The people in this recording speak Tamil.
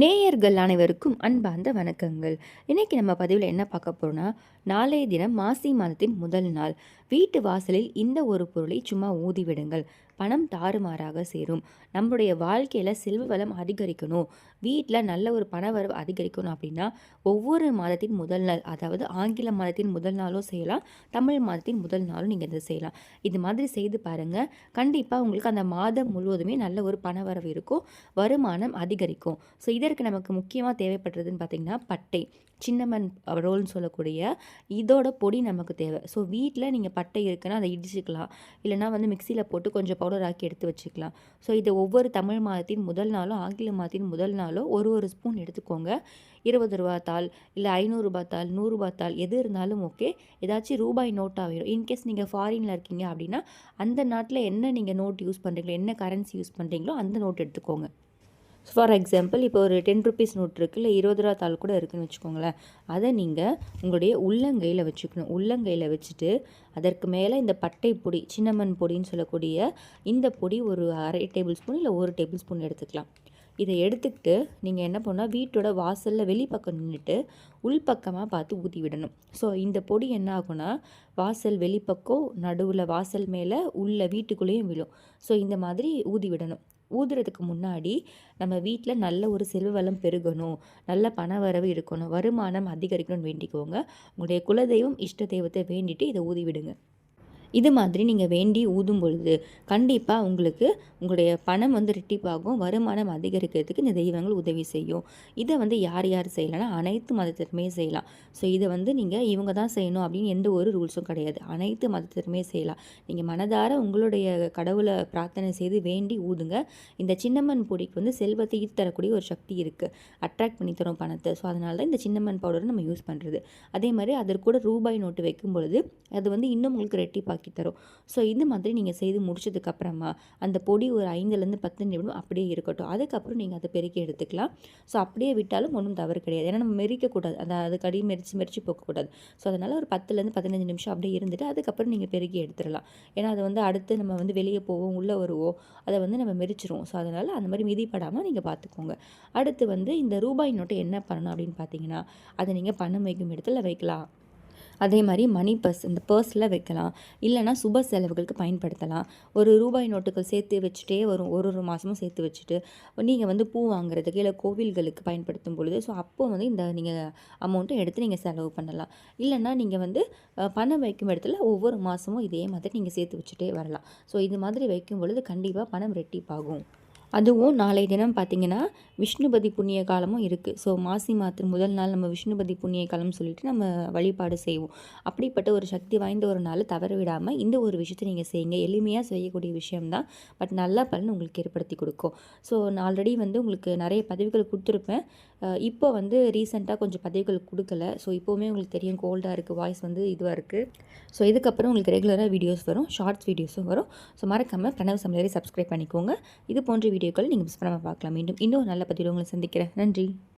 நேயர்கள் அனைவருக்கும் அன்பார்ந்த வணக்கங்கள். இன்றைக்கி நம்ம பதிவில் என்ன பார்க்க போகிறோன்னா நாளைய தினம் மாசி மாதத்தின் முதல் நாள். வீட்டு வாசலில் இந்த ஒரு பொருளை சும்மா ஊதி விடுங்கள். பணம் தாறுமாறாக சேரும். நம்மளுடைய வாழ்க்கையில் செல்வ வளம் அதிகரிக்கணும். வீட்டில் நல்ல ஒரு பணவரவு அதிகரிக்கணும் அப்படின்னா ஒவ்வொரு மாதத்தின் முதல் நாள் அதாவது ஆங்கில மாதத்தின் முதல் நாளும் செய்யலாம் தமிழ் மாதத்தின் முதல் நாளும் நீங்கள் இதை செய்யலாம். இது மாதிரி செய்து பாருங்கள் கண்டிப்பாக உங்களுக்கு அந்த மாதம் முழுவதுமே நல்ல ஒரு பணவரவு இருக்கும். வருமானம் அதிகரிக்கும். ஸோ இதற்கு நமக்கு முக்கியமாக தேவைப்படுறதுன்னு பார்த்திங்கன்னா பட்டை. சின்னமன் ரோல்னு சொல்லக்கூடிய இதோட பொடி நமக்கு தேவை. ஸோ வீட்டில் நீங்கள் பட்டை இருக்குன்னா அதை இடிச்சுக்கலாம். இல்லைனா வந்து மிக்சியில் போட்டு கொஞ்சம் பவுடர் ஆக்கி எடுத்து வச்சுக்கலாம். ஸோ இதை ஒவ்வொரு தமிழ் மாதத்தின் முதல் நாளோ ஆங்கில மாதத்தின் முதல் நாளோ ஒரு ஒரு ஸ்பூன் எடுத்துக்கோங்க. இருபது ரூபா தாள் இல்லை ஐநூறுரூபா தாள் நூறுரூபா தாள் எது இருந்தாலும் ஓகே ஏதாச்சும் ரூபாய் நோட்டாக வேணும் இன்கேஸ் நீங்கள் ஃபாரினில் இருக்கீங்க அப்படின்னா அந்த நாட்டில் என்ன நீங்கள் நோட் யூஸ் பண்ணுறீங்களோ என்ன கரன்சி யூஸ் பண்ணுறீங்களோ அந்த நோட் எடுத்துக்கோங்க. ஃபார் எக்ஸாம்பிள் இப்போ ஒரு டென் ருபீஸ் நோட் இருக்குது இல்லை இருபது ரூபா தாள் கூட இருக்குதுன்னு வச்சுக்கோங்களேன். அதை நீங்கள் உங்களுடைய உள்ளங்கையில் வச்சுக்கணும். உள்ளங்கையில் வச்சுட்டு அதற்கு மேலே இந்த பட்டை பொடி சின்னமன் பொடின்னு சொல்லக்கூடிய இந்த பொடி ஒரு அரை டேபிள் ஸ்பூன் இல்லை ஒரு டேபிள் ஸ்பூன் எடுத்துக்கலாம். இதை எடுத்துக்கிட்டு நீங்கள் என்ன பண்ணால் வீட்டோட வாசலில் வெளிப்பக்கம் நின்றுட்டு உள்பக்கமாக பார்த்து ஊற்றி விடணும். ஸோ இந்த பொடி என்ன ஆகும்னா வாசல் வெளிப்பக்கம் நடுவில் வாசல் மேலே உள்ள வீட்டுக்குள்ளேயும் விழும். ஸோ இந்த மாதிரி ஊதி விடணும். ஊதுறதுக்கு முன்னாடி நம்ம வீட்டில் நல்ல ஒரு செல்வ வளம் பெருகணும் நல்ல பண வரவு இருக்கணும் வருமானம் அதிகரிக்கணும்னு வேண்டிக்கோங்க. உங்களுடைய குலதெய்வம் இஷ்ட தெய்வத்தை வேண்டிட்டு இதை ஊதி விடுங்க இது மாதிரி நீங்கள் வேண்டி ஊதும் பொழுது கண்டிப்பாக உங்களுக்கு உங்களுடைய பணம் வந்து ரெட்டிப்பாகும் வருமானம் அதிகரிக்கிறதுக்கு இந்த தெய்வங்கள் உதவி செய்யும். இதை வந்து யார் யார் செய்யலைன்னா அனைத்து மதத்திற்குமே செய்யலாம். ஸோ இதை வந்து நீங்கள் இவங்க தான் செய்யணும் அப்படின்னு எந்த ஒரு ரூல்ஸும் கிடையாது. அனைத்து மதத்திற்குமே செய்யலாம். நீங்கள் மனதார உங்களுடைய கடவுளை பிரார்த்தனை செய்து வேண்டி ஊதுங்க. இந்த சின்னம்மன் பொடிக்கு வந்து செல்வத்தை தரக்கூடிய ஒரு சக்தி இருக்குது அட்ராக்ட் பண்ணி தரும் பணத்தை. ஸோ அதனால தான் இந்த சின்னம்மன் பவுடரை நம்ம யூஸ் பண்ணுறது அதே மாதிரி அதற்கு கூட ரூபாய் நோட்டு வைக்கும் பொழுது அது வந்து இன்னும் உங்களுக்கு ரெட்டிப்பாக ஆக்கி தரும். ஸோ இந்த மாதிரி நீங்கள் செய்து முடிச்சதுக்கப்புறமா அந்த பொடி ஒரு ஐந்துலேருந்து பத்து நிமிடம் அப்படியே இருக்கட்டும். அதுக்கப்புறம் நீங்கள் அதை பெருக்கி எடுத்துக்கலாம். ஸோ அப்படியே விட்டாலும் ஒன்றும் தவறு கிடையாது. ஏன்னா நம்ம மெரிக்கக்கூடாது அந்த அது கடி மெரிச்சு மெரிச்சு போக்கக்கூடாது. ஸோ அதனால் ஒரு பத்துலேருந்து பதினஞ்சு நிமிஷம் அப்படியே இருந்துட்டு அதுக்கப்புறம் நீங்கள் பெருக்கி எடுத்துடலாம். ஏன்னா அது வந்து அடுத்து நம்ம வந்து வெளியே போவோம் உள்ளே வருவோம். அதை வந்து நம்ம மெரிச்சிருவோம். ஸோ அதனால் அந்த மாதிரி மிதிப்படாமல் நீங்கள் பார்த்துக்கோங்க அடுத்து வந்து இந்த ரூபாய் நோட்டை என்ன பண்ணணும் அப்படின்னு பார்த்தீங்கன்னா அதை நீங்கள் பணம் வைக்கும் இடத்துல வைக்கலாம். அதே மாதிரி மணி பர்ஸ் இந்த பர்ஸில் வைக்கலாம். இல்லைனா சுப செலவுகளுக்கு பயன்படுத்தலாம். ஒரு ரூபாய் நோட்டுகள் சேர்த்து வச்சுட்டே வரும். ஒரு ஒரு மாதமும் சேர்த்து வச்சுட்டு நீங்கள் வந்து பூ வாங்குறதுக்கு இல்லை கோவில்களுக்கு பயன்படுத்தும் பொழுது ஸோ அப்போ வந்து இந்த நீங்கள் அமௌண்ட்டை எடுத்து நீங்கள் செலவு பண்ணலாம். இல்லைனா நீங்கள் வந்து பணம் வைக்கும் இடத்துல ஒவ்வொரு மாதமும் இதே மாதிரி நீங்கள் சேர்த்து வச்சுட்டே வரலாம். ஸோ இது மாதிரி வைக்கும் பொழுது கண்டிப்பாக பணம் ரெட்டிப்பாகும். அதுவும் நாளை தினம் பார்த்திங்கன்னா விஷ்ணுபதி புண்ணிய காலமும் இருக்குது ஸோ மாசி மாதத்தின் முதல் நாள் நம்ம விஷ்ணுபதி புண்ணிய காலம்னு சொல்லிட்டு நம்ம வழிபாடு செய்வோம். அப்படிப்பட்ட ஒரு சக்தி வாய்ந்த ஒரு நாள் தவற விடாமல் இந்த ஒரு விஷயத்தை நீங்கள் செய்யுங்க. எளிமையாக செய்யக்கூடிய விஷயம்தான். பட் நல்ல பலன் உங்களுக்கு ஏற்படுத்தி கொடுக்கும். ஸோ நான் ஆல்ரெடி வந்து உங்களுக்கு நிறைய பதவிகள் கொடுத்துருப்பேன். இப்போ வந்து ரீசெண்டாக கொஞ்சம் பதவிகள் கொடுக்கல. ஸோ இப்போவுமே உங்களுக்கு தெரியும் கோல்டாக இருக்குது வாய்ஸ் வந்து இதுவாக இருக்குது ஸோ இதுக்கப்புறம் உங்களுக்கு ரெகுலராக வீடியோஸ் வரும் ஷார்ட்ஸ் வீடியோஸும் வரும். ஸோ மறக்காமல் பிரணவ் சமையலை சப்ஸ்கிரைப் பண்ணிக்கோங்க. இது போன்ற வீடியோக்கள் நீங்கள் மிஸ் பண்ணாமல் பார்க்கலாம். மீண்டும் இன்னும் நல்ல பதிவில் உங்களை சந்திக்கிறேன். நன்றி.